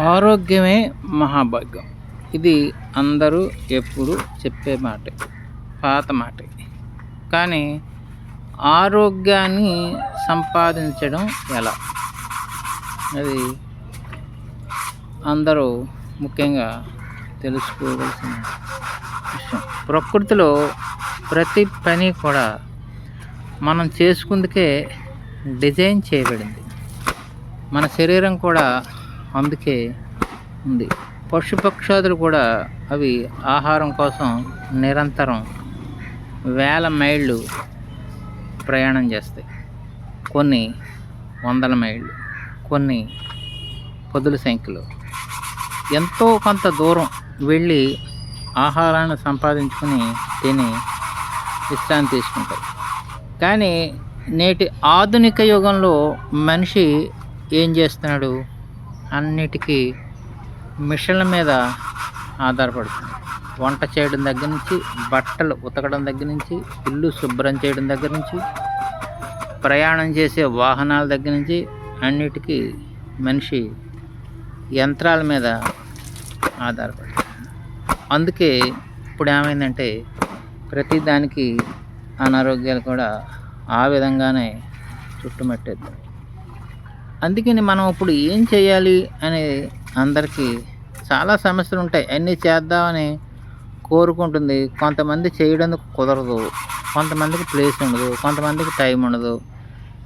ఆరోగ్యమే మహాభాగ్యం. ఇది అందరూ ఎప్పుడు చెప్పే మాట పాత మాట. కానీ ఆరోగ్యాన్ని సంపాదించడం ఎలా? అది అందరూ ముఖ్యంగా తెలుసుకోవలసిన విషయం. ప్రకృతిలో ప్రతి పని కూడా మనం చేసుకుందుకే డిజైన్ చేయబడింది. మన శరీరం కూడా అందుకే ఉంది. పశుపక్షాదులు కూడా అవి ఆహారం కోసం నిరంతరం వేల మైళ్ళు ప్రయాణం చేస్తాయి. కొన్ని వందల మైళ్ళు కొన్ని పదుల సంఖ్యలో. ఎంతో కొంత దూరం వెళ్ళి ఆహారాన్ని సంపాదించుకుని తిని విశ్రాంతి తీసుకుంటాయి కానీ నేటి ఆధునిక యుగంలో మనిషి ఏం చేస్తున్నాడు? అన్నిటికీ మిషన్ల మీద ఆధారపడుతుంది. వంట చేయడం దగ్గర నుంచి బట్టలు ఉతకడం దగ్గర నుంచి ఇల్లు శుభ్రం చేయడం దగ్గర నుంచి ప్రయాణం చేసే వాహనాల దగ్గర నుంచి అన్నిటికీ మనిషి యంత్రాల మీద ఆధారపడుతుంది. అందుకే ఇప్పుడు ఏమైందంటే ప్రతి దానికి అనారోగ్యాలు కూడా ఆ విధంగానే చుట్టుమట్టేద్దాం. అందుకని మనం ఇప్పుడు ఏం చేయాలి అనేది అందరికీ చాలా సమస్యలు ఉంటాయి. అన్నీ చేద్దామని కోరుకుంటుంది. కొంతమంది చేయడానికి కుదరదు. కొంతమందికి ప్లేస్ ఉండదు. కొంతమందికి టైం ఉండదు.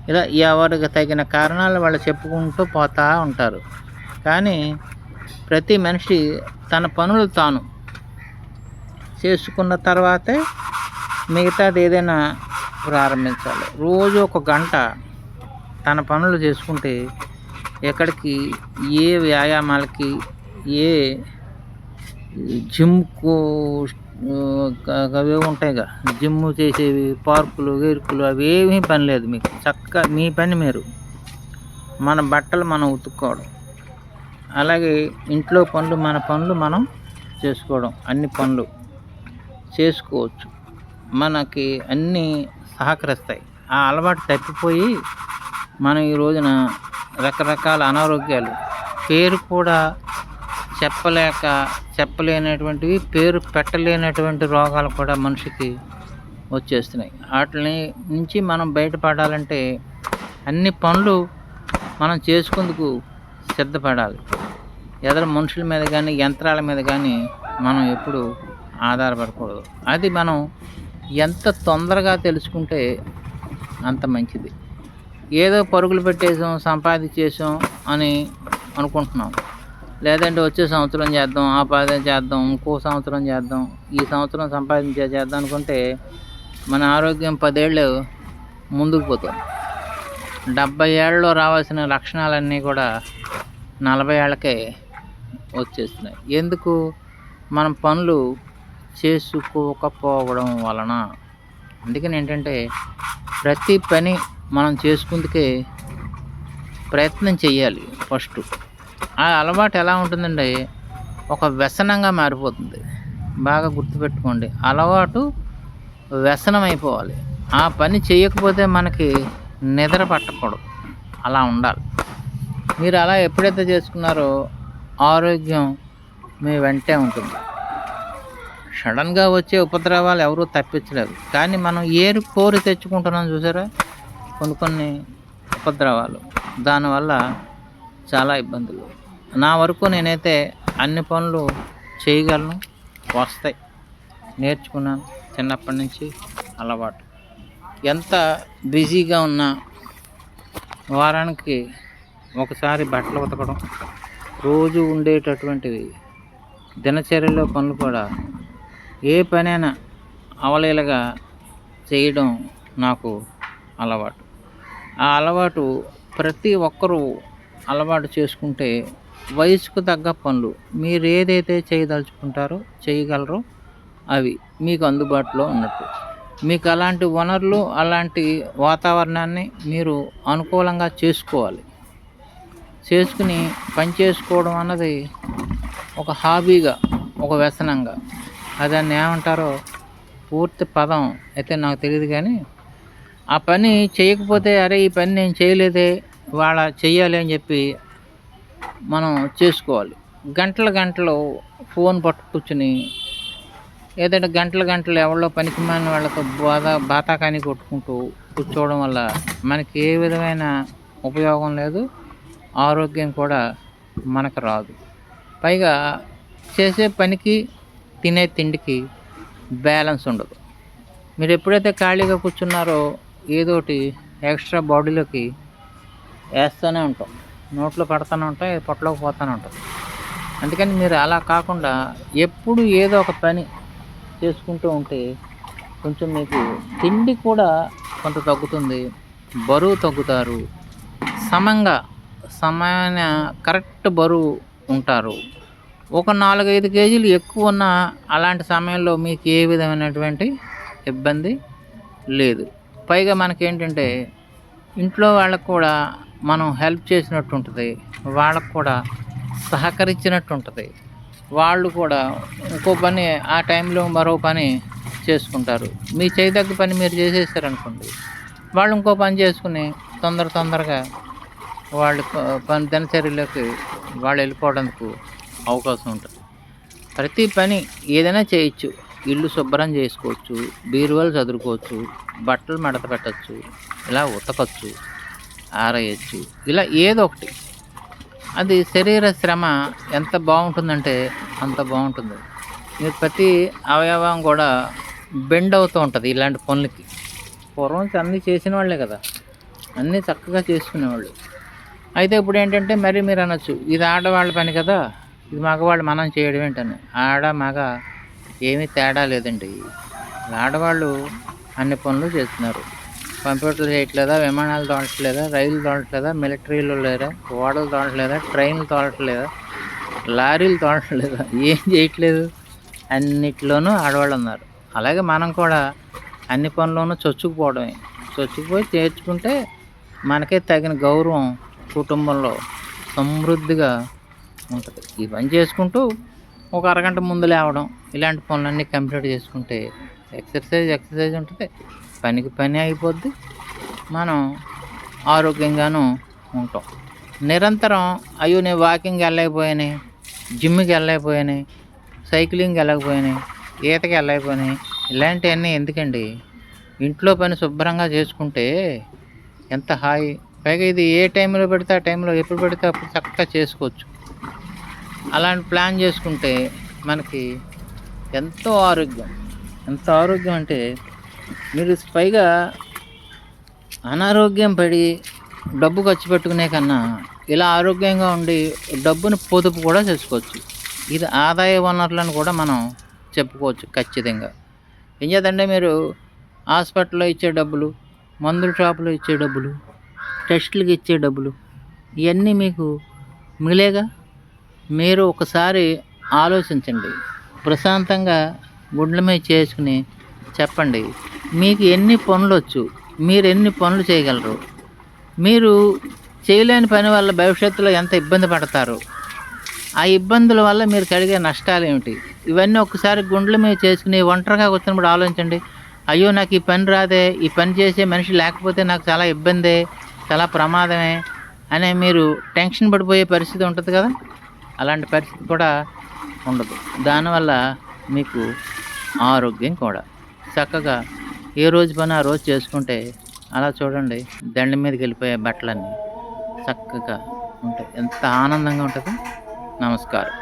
ఇలా ఎవరికి తగిన కారణాలు వాళ్ళు చెప్పుకుంటూ పోతూ ఉంటారు. కానీ ప్రతి మనిషి తన పనులు తాను చేసుకున్న తర్వాతే మిగతాది ఏదైనా ప్రారంభించాలి. రోజు ఒక గంట తన పనులు చేసుకుంటే ఎక్కడికి ఏ వ్యాయామాలకి ఏ జిమ్కు అవి ఉంటాయిగా. జిమ్ చేసేవి పార్కులు వేరుకులు అవి ఏమీ పని లేదు మీకు. చక్కగా మీ పని మీరు. మన బట్టలు మనం ఉతుక్కోవడం. అలాగే ఇంట్లో పనులు మన పనులు మనం చేసుకోవడం. అన్ని పనులు చేసుకోవచ్చు. మనకి అన్నీ సహకరిస్తాయి. ఆ అలవాటు తప్పిపోయి మనం ఈ రోజున రకరకాల అనారోగ్యాలు. పేరు కూడా చెప్పలేక చెప్పలేనటువంటివి పేరు పెట్టలేనటువంటి రోగాలు కూడా మనిషికి వచ్చేస్తున్నాయి. వాటిని నుంచి మనం బయటపడాలంటే అన్ని పనులు మనం చేసుకుందుకు సిద్ధపడాలి. ఎదరు మనుషుల మీద కానీ యంత్రాల మీద కానీ మనం ఎప్పుడు ఆధారపడకూడదు. అది మనం ఎంత తొందరగా తెలుసుకుంటే అంత మంచిది. ఏదో పరుగులు పెట్టేసాం సంపాదించేసాం అని అనుకుంటున్నాం. లేదంటే వచ్చే సంవత్సరం చేద్దాం ఆ పాదం చేద్దాం ఇంకో సంవత్సరం చేద్దాం ఈ సంవత్సరం సంపాదించే చేద్దాం అనుకుంటే మన ఆరోగ్యం పదేళ్ళు ముందుకు పోతుంది డెబ్బై ఏళ్ళలో రావాల్సిన లక్షణాలన్నీ కూడా నలభై ఏళ్ళకే వచ్చేస్తున్నాయి. ఎందుకు? మనం పనులు చేసుకోకపోవడం వలన. అందుకని ఏంటంటే ప్రతి పని మనం చేసుకుందుకే ప్రయత్నం చేయాలి ఫస్ట్. ఆ అలవాటు ఎలా ఉంటుందండి ఒక వ్యసనంగా మారిపోతుంది. బాగా గుర్తుపెట్టుకోండి. అలవాటు వ్యసనం అయిపోవాలి ఆ పని చేయకపోతే మనకి నిద్ర పట్టకూడదు. అలా ఉండాలి. మీరు అలా ఎప్పుడైతే చేసుకున్నారో ఆరోగ్యం మీ వెంటే ఉంటుంది. సడన్గా వచ్చే ఉపద్రవాలు ఎవరూ తప్పించలేదు. కానీ మనం ఏరు కోరి తెచ్చుకుంటున్నాం చూసారా? కొన్ని కొన్ని ఉపద్రవాలు. దానివల్ల చాలా ఇబ్బందులు. నా వరకు నేనైతే అన్ని పనులు చేయగలను వస్తాయి. నేర్చుకున్నాను చిన్నప్పటి నుంచి అలవాటు. ఎంత బిజీగా ఉన్నా వారానికి ఒకసారి బట్టలు ఉతకడం రోజు ఉండేటటువంటివి దినచర్యలో పనులు కూడా ఏ పనైనా అవలీలగా చేయడం నాకు అలవాటు. ఆ అలవాటు ప్రతి ఒక్కరూ అలవాటు చేసుకుంటే వయసుకు తగ్గ పనులు మీరు ఏదైతే చేయదలుచుకుంటారో చేయగలరో అవి మీకు అందుబాటులో ఉన్నట్టు. మీకు అలాంటి వనరులు అలాంటి వాతావరణాన్ని మీరు అనుకూలంగా చేసుకోవాలి. చేసుకుని పని చేసుకోవడం అన్నది ఒక హాబీగా ఒక వ్యసనంగా. దాన్ని ఏమంటారో పూర్తి పదం అయితే నాకు తెలియదు కానీ ఆ పని చేయకపోతే అరే ఈ పని నేను చేయలేదే వాళ్ళ చెయ్యాలి అని చెప్పి మనం చేసుకోవాలి. గంటల గంటలు ఫోన్ పట్టు కూర్చుని ఏదైనా గంటల గంటలు ఎవరో పనికి మాలిన వాళ్ళతో బాధ బాతాకాని కొట్టుకుంటూ కూర్చోవడం వల్ల మనకి ఏ విధమైన ఉపయోగం లేదు ఆరోగ్యం కూడా మనకు రాదు. పైగా చేసే పనికి తినే తిండికి బ్యాలెన్స్ ఉండదు. మీరు ఎప్పుడైతే ఖాళీగా కూర్చున్నారో ఏదోటి ఎక్స్ట్రా బాడీలోకి వేస్తూనే ఉంటాం. నోట్లో పడుతూనే ఉంటాం పొట్టలోకి పోతూనే ఉంటాం. అందుకని మీరు అలా కాకుండా ఎప్పుడు ఏదో ఒక పని చేసుకుంటూ ఉంటే కొంచెం మీకు తిండి కూడా కొంత తగ్గుతుంది బరువు తగ్గుతారు సమంగా సమాన కరెక్ట్ బరువు ఉంటారు. ఒక నాలుగైదు కేజీలు ఎక్కువ ఉన్న అలాంటి సమయంలో మీకు ఏ విధమైనటువంటి ఇబ్బంది లేదు. పైగా మనకేంటంటే ఇంట్లో వాళ్ళకు కూడా మనం హెల్ప్ చేసినట్టు ఉంటుంది వాళ్ళకు కూడా సహకరించినట్టు ఉంటుంది వాళ్ళు కూడా ఇంకో పని ఆ టైంలో మరో పని చేసుకుంటారు. మీ చేయదగ్గ పని మీరు చేసేసారనుకోండి వాళ్ళు ఇంకో పని చేసుకుని తొందర తొందరగా వాళ్ళు పని దినచర్యలోకి వాళ్ళు వెళ్ళిపోవడానికి అవకాశం ఉంటుంది. ప్రతి పని ఏదైనా చేయొచ్చు. ఇల్లు శుభ్రం చేసుకోవచ్చు బీరువాలు చదువుకోవచ్చు బట్టలు మడత పెట్టచ్చు ఇలా ఉతకచ్చు ఆరేయచ్చు ఇలా ఏదో ఒకటి. అది శరీర శ్రమ ఎంత బాగుంటుందంటే అంత బాగుంటుంది. మీరు ప్రతి అవయవం కూడా బెండ్ అవుతూ ఉంటుంది ఇలాంటి పనులకి. పూర్వం అన్నీ చేసిన వాళ్ళే కదా. అన్నీ చక్కగా చేసుకునేవాళ్ళు. అయితే ఇప్పుడు ఏంటంటే మరి మీరు అనొచ్చు ఇది ఆడవాళ్ళ పని కదా ఇది మగవాళ్ళు మనం చేయడం ఏంటని. ఆడ మగ ఏమీ తేడా లేదండి. ఆడవాళ్ళు అన్ని పనులు చేస్తున్నారు. కంప్యూటర్లు చేయట్లేదా విమానాలు తోడట్లేదా రైలు తోడట్లేదా మిలిటరీలు లేదా ఓడలు తోడట్లేదా ట్రైన్లు తోడట్లేదా లారీలు తోడట్లేదా ఏం చేయట్లేదు? అన్నిట్లోనూ ఆడవాళ్ళు ఉన్నారు. అలాగే మనం కూడా అన్ని పనుల్లోనూ చొచ్చుకుపోవడమే. చొచ్చుకుపోయి చేర్చుకుంటే మనకే తగిన గౌరవం కుటుంబంలో సమృద్ధిగా ఉంటుంది. ఈ పని చేసుకుంటూ ఒక అరగంట ముందు లేవడం ఇలాంటి పనులన్నీ కంప్లీట్ చేసుకుంటే ఎక్సర్సైజ్ ఎక్సర్సైజ్ ఉంటుంది. పనికి పని అయిపోద్ది. మనం ఆరోగ్యంగాను ఉంటాం. నిరంతరం అయ్యో నేను వాకింగ్ వెళ్ళకపోయాను జిమ్కి వెళ్ళకపోయాను సైక్లింగ్ వెళ్ళకపోయాను ఈతకి వెళ్ళకపోయాను ఇలాంటివన్నీ ఎందుకండి? ఇంట్లో పని శుభ్రంగా చేసుకుంటే ఎంత హాయి. పైగా ఇది ఏ టైంలో పెడితే ఆ టైంలో ఎప్పుడు పెడితే అప్పుడు చక్కగా చేసుకోవచ్చు. అలాంటి ప్లాన్ చేసుకుంటే మనకి ఎంతో ఆరోగ్యం. ఎంత ఆరోగ్యం అంటే మీరు పైగా అనారోగ్యం పడి డబ్బు ఖర్చు పెట్టుకునే కన్నా ఇలా ఆరోగ్యంగా ఉండి డబ్బును పొదుపు కూడా చేసుకోవచ్చు. ఇది ఆదాయ వనరులను కూడా మనం చెప్పుకోవచ్చు ఖచ్చితంగా. ఏం చేద్దంటే మీరు హాస్పిటల్లో ఇచ్చే డబ్బులు మందుల షాపులో ఇచ్చే డబ్బులు టెస్టులకి ఇచ్చే డబ్బులు ఇవన్నీ మీకు మిగిలేగా? మీరు ఒకసారి ఆలోచించండి. ప్రశాంతంగా గుడ్ల మీద చేసుకుని చెప్పండి. మీకు ఎన్ని పనులు వచ్చు? మీరు ఎన్ని పనులు చేయగలరు? మీరు చేయలేని పని వల్ల భవిష్యత్తులో ఎంత ఇబ్బంది పడతారు? ఆ ఇబ్బందుల వల్ల మీరు కలిగే నష్టాలు ఏమిటి? ఇవన్నీ ఒకసారి గుండెల మీద చేసుకుని ఒంటరిగా వచ్చినప్పుడు ఆలోచించండి. అయ్యో నాకు ఈ పని రాదే. ఈ పని చేసే మనిషి లేకపోతే నాకు చాలా ఇబ్బందే చాలా ప్రమాదమే అనే మీరు టెన్షన్ పడిపోయే పరిస్థితి ఉంటుంది కదా? అలాంటి పరిస్థితి కూడా ఉండదు. దానివల్ల మీకు ఆరోగ్యం కూడా. చక్కగా ఏ రోజు పని ఆ రోజు చేసుకుంటే అలా చూడండి దండ మీదకి వెళ్ళిపోయే బట్టలన్నీ చక్కగా ఉంటాయి. ఎంత ఆనందంగా ఉంటుందో. నమస్కారం.